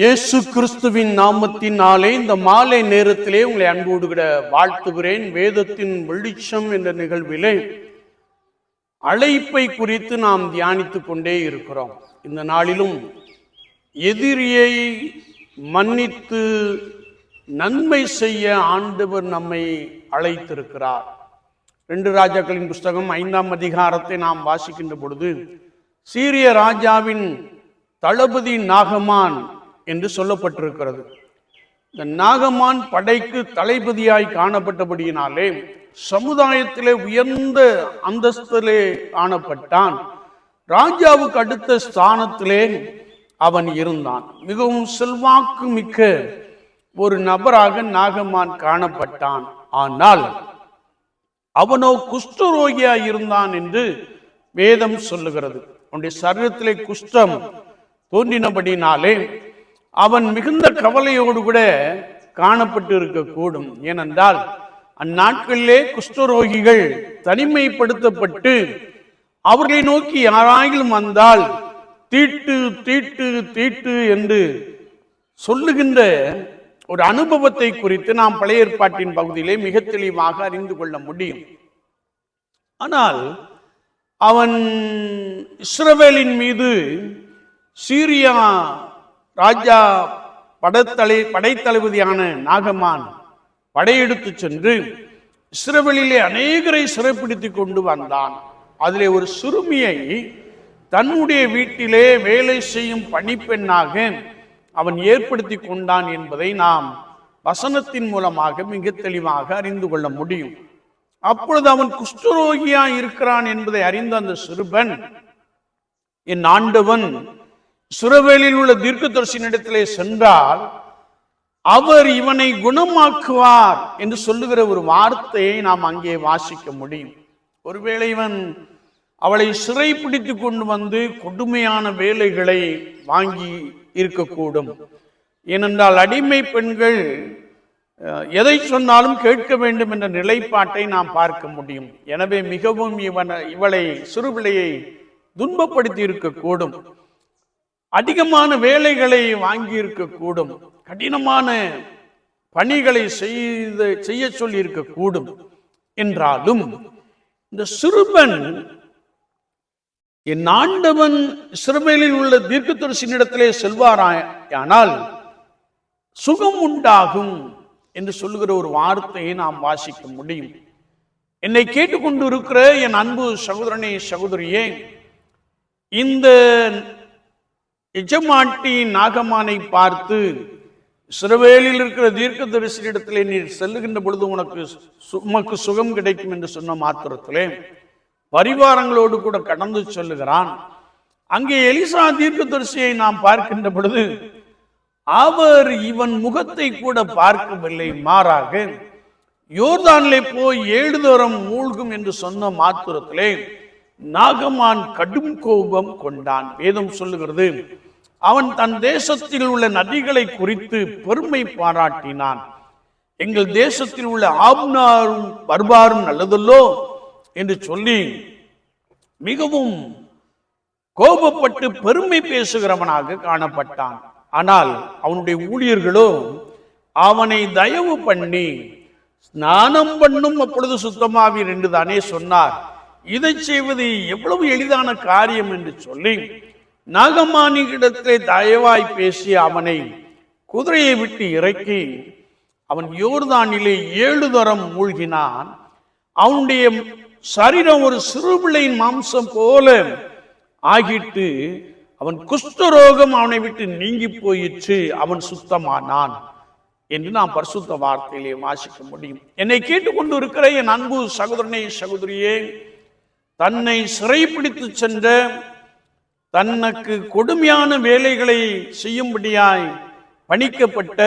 இயேசு கிறிஸ்துவின் நாமத்தினாலே இந்த மாலை நேரத்திலே உங்களை அன்போடு கூட வாழ்த்துகிறேன். வேதத்தின் வெளிச்சம் என்ற நிகழ்விலே அழைப்பை குறித்து நாம் தியானித்து கொண்டே இருக்கிறோம். இந்த நாளிலும் எதிரியை மன்னித்து நன்மை செய்ய ஆண்டவர் நம்மை அழைத்திருக்கிறார். ரெண்டு ராஜாக்களின் புஸ்தகம் ஐந்தாம் அதிகாரத்தை நாம் வாசிக்கின்ற பொழுது சீரிய ராஜாவின் தளபதி நாகமான் என்று சொல்லப்பட்டிருக்கிறது. இந்த நாகமான் படைக்கு தளபதியாய் காணப்பட்டபடியினாலே சமுதாயத்திலே உயர்ந்த அந்தஸ்திலே காணப்பட்டான். ராஜாவுக்கு அடுத்த ஸ்தானத்திலே அவன் இருந்தான். மிகவும் செல்வாக்கு மிக்க ஒரு நபராக நாகமான் காணப்பட்டான். ஆனால் அவனோ குஷ்டரோகியா இருந்தான் என்று வேதம் சொல்லுகிறது. அவனுடைய சரீரத்திலே குஷ்டம் தோன்றினபடினாலே அவன் மிகுந்த கவலையோடு கூட காணப்பட்டு இருக்கக்கூடும் ஏனென்றால் அந்நாட்களிலே குஷ்டரோகிகள் தனிமைப்படுத்தப்பட்டு அவர்களை நோக்கி யாராயிலும் வந்தால் தீட்டு தீட்டு தீட்டு என்று சொல்லுகின்ற ஒரு அனுபவத்தை குறித்து நாம் பழைய ஏற்பாட்டின் பகுதியிலே மிக தெளிவாக அறிந்து கொள்ள முடியும். ஆனால் அவன் இஸ்ரவேலின் மீது சீரியா ராஜா படத்தலை படைத்தளபதியான நாகமான் படையெடுத்து சென்று இஸ்ரவேலிலே அநேகரை சிறைப்பிடித்து கொண்டு வந்தான். அதிலே ஒரு சிறுமியை தன்னுடைய வீட்டிலே வேலை செய்யும் பணிப்பெண்ணாக அவன் ஏற்படுத்தி கொண்டான் என்பதை நாம் வசனத்தின் மூலமாக மிக தெளிவாக அறிந்து கொள்ள முடியும். அப்பொழுது அவன் குஷ்டரோகியா இருக்கிறான் என்பதை அறிந்த அந்த சிறுபன் என் ஆண்டவன் சுரவேலில் உள்ள தீர்க்கதரிசனிடத்திலே சென்றால் அவர் இவனை குணமாக்குவார் என்று சொல்லுகிற ஒரு வார்த்தையை நாம் அங்கே வாசிக்க முடியும். ஒருவேளை இவன் அவளை சிறை பிடித்து கொண்டு வந்து கொடுமையான வேலைகளை வாங்கி இருக்கக்கூடும். ஏனென்றால் அடிமை பெண்கள் எதை சொன்னாலும் கேட்க வேண்டும் என்ற நிலைப்பாட்டை நாம் பார்க்க முடியும். எனவே மிகவும் இவனை இவளை சிறுபிள்ளையை துன்பப்படுத்தி இருக்கக்கூடும். அதிகமான வேலைகளை வாங்கியிருக்க கூடும் கடினமான பணிகளை செய்து செய்ய சொல்லியிருக்க கூடும் என்றாலும் இந்த சிறுபன் என் ஆண்டவன் சிறுமையில் உள்ள தீர்க்கதரிசனிடத்திலே செல்வாரானால் சுகம் உண்டாகும் என்று சொல்லுகிற ஒரு வார்த்தையை நாம் வாசிக்க முடியும். என்னை கேட்டுக்கொண்டு இருக்கிற என் அன்பு சகோதரனே சகோதரியே இந்த எஜமாட்டி நாகமானை பார்த்து சிறுவேலியில் இருக்கிற தீர்க்க தரிசனிடத்திலே நீர் செல்லுகின்ற பொழுது உனக்கு சு- உமக்கு சுகம் கிடைக்கும் என்று சொன்ன மாத்திரத்திலே பரிவாரங்களோடு கூட கடந்து செல்லுகிறான். அங்கே எலிசா தீர்க்கதரிசியை நாம் பார்க்கின்ற பொழுது அவர் இவன் முகத்தை கூட பார்க்கவில்லை. மாறாக யோர்தானிலே போய் ஏழு தூரம் மூழ்கும் என்று சொன்ன மாத்திரத்திலே நாகமான் கடும் கோபம் கொண்டான். வேதம் சொல்லுகிறது அவன் தன் தேசத்தில் உள்ள நதிகளை குறித்து பெருமை பாராட்டினான். எங்கள் தேசத்தில் உள்ள ஆப்னாரும் பர்பாரும் நல்லதல்லோ? என்று சொல்லி மிகவும் கோபப்பட்டு பெருமை பேசுகிறவனாக காணப்பட்டான். ஆனால் அவனுடைய ஊழியர்களோ அவனை தயவு பண்ணி ஸ்நானம் பண்ணும் அப்பொழுது சுத்தமாவீர் என்று தானே சொன்னார். இதை செய்வது எவ்வளவு எளிதான காரியம் என்று சொல்லி நாகமானியிடத்திலே தயவாய் பேசி அவனை குதிரையை விட்டு இறக்கி அவன் யோர்தானிலே ஏழு தரம் மூழ்கினான். அவனுடைய சரீரம் ஒரு சிறுபிள்ளையின் மாம்சம் போல ஆகிட்டு அவன் குஷ்டரோகம் அவனை விட்டு நீங்கி போயிற்று அவன் சுத்தமானான் என்று நாம் பரிசுத்த வார்த்தையிலே வாசிக்க முடியும். என்னை கேட்டுக்கொண்டு இருக்கிற என் அன்பு சகோதரனே சகோதரியே தன்னை சிறைப்பிடித்து சென்ற தனக்கு கொடுமையான வேலைகளை செய்யும்படியாய் பணிக்கப்பட்ட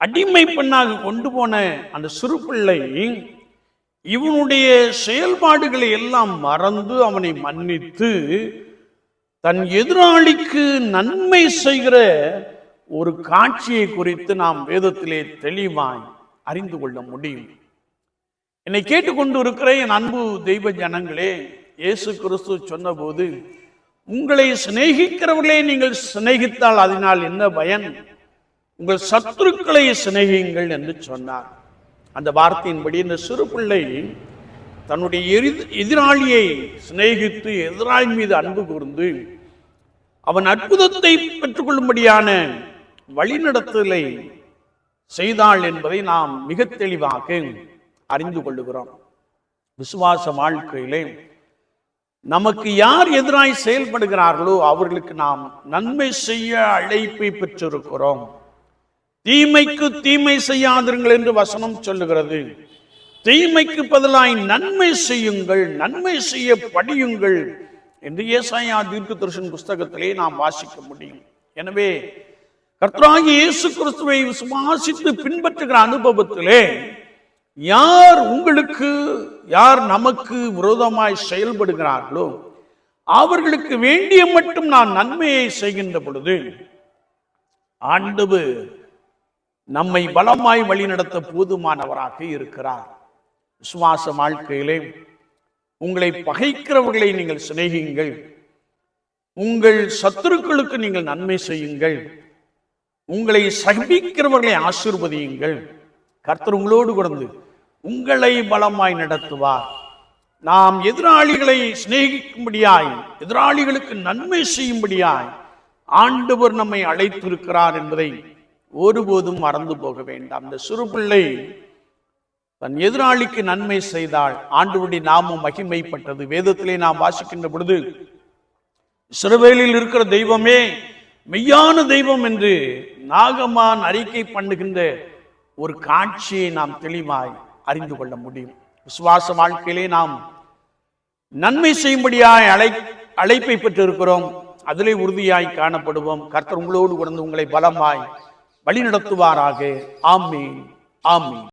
அடிமை பெண்ணாக கொண்டு போன அந்த சிறு பிள்ளை இவனுடைய செயல்பாடுகளை எல்லாம் மறந்து அவனை மன்னித்து தன் எதிராளிக்கு நன்மை செய்கிற ஒரு காட்சியை குறித்து நாம் வேதத்திலே தெளிவாய் அறிந்து கொள்ள முடியும். என்னை கேட்டுக்கொண்டு இருக்கிற என் அன்பு தெய்வ ஜனங்களே இயேசு கிறிஸ்து சொன்னபோது உங்களை சிநேகிக்கிறவர்களே நீங்கள் சிநேகித்தால் அதனால் என்ன பயன்? உங்கள் சத்துருக்களை சிநேகியுங்கள் என்று சொன்னார். அந்த வார்த்தையின்படி இந்த சிறு பிள்ளை தன்னுடைய எரி- எதிராளியை சிநேகித்து எதிராளி மீது அன்பு கூர்ந்து அவன் அற்புதத்தை பெற்றுக்கொள்ளும்படியான வழிநடத்தலை செய்தாள் என்பதை நாம் மிக தெளிவாக அறிந்து கொள்ளுகிறோம். விசுவாச வாழ்க்கையிலே நமக்கு யார் எதிராய் செயல்படுகிறார்களோ அவர்களுக்கு நாம் நன்மை செய்ய அழைப்பை பெற்றிருக்கிறோம். தீமைக்கு தீமை செய்யாதிருங்கள் என்று வசனம் சொல்லுகிறது. தீமைக்கு பதிலாய் நன்மை செய்யுங்கள் நன்மை செய்ய படியுங்கள் என்று ஏசாயா தீர்க்க தரிசன் புஸ்தகத்திலே நாம் வாசிக்க முடியும். எனவே கர்த்தராகி இயேசு கிறிஸ்துவை விசுவாசித்து பின்பற்றுகிற அனுபவத்திலே யார் உங்களுக்கு யார் நமக்கு விரோதமாய் செயல்படுகிறார்களோ அவர்களுக்கு வேண்டிய மட்டும் நான் நன்மையை செய்கின்ற பொழுது ஆண்டவர் நம்மை பலமாய் வழிநடத்த போதுமானவராக இருக்கிறார். விசுவாச வாழ்க்கையிலே உங்களை பகைக்கிறவர்களை நீங்கள் சிநேகியுங்கள். உங்கள் சத்துருக்களுக்கு நீங்கள் நன்மை செய்யுங்கள். உங்களை சகிக்கிறவர்களை ஆசிர்வதியுங்கள். கர்த்தர் உங்களோடு கொடுந்து உங்களை பலமாய் நடத்துவார். நாம் எதிராளிகளை சிநேகிக்கும்படியாய் எதிராளிகளுக்கு நன்மை செய்யும்படியாய் ஆண்டவர் நம்மை அழைத்திருக்கிறார் என்பதை ஒருபோதும் மறந்து போக வேண்டாம். இந்த சிறு பிள்ளை தன் எதிராளிக்கு நன்மை செய்தால் ஆண்டவருடைய நாமம் மகிமைப்பட்டது. வேதத்திலே நாம் வாசிக்கின்ற பொழுது சிறுவேலில் இருக்கிற தெய்வமே மெய்யான தெய்வம் என்று நாகமான் அறிக்கை பண்ணுகின்ற ஒரு காட்சியை நாம் தெளிவாய் அறிந்து கொள்ள முடியும். விசுவாச வாழ்க்கையிலே நாம் நன்மை செய்யும்படியாய் அழை அழைப்பை பெற்றிருக்கிறோம். அதிலே உறுதியாய் காணப்படுவோம். கர்த்தர் உங்களோடு உணர்ந்து உங்களை பலமாய் வழிநடத்துவாராக. ஆமீன். ஆமீன்.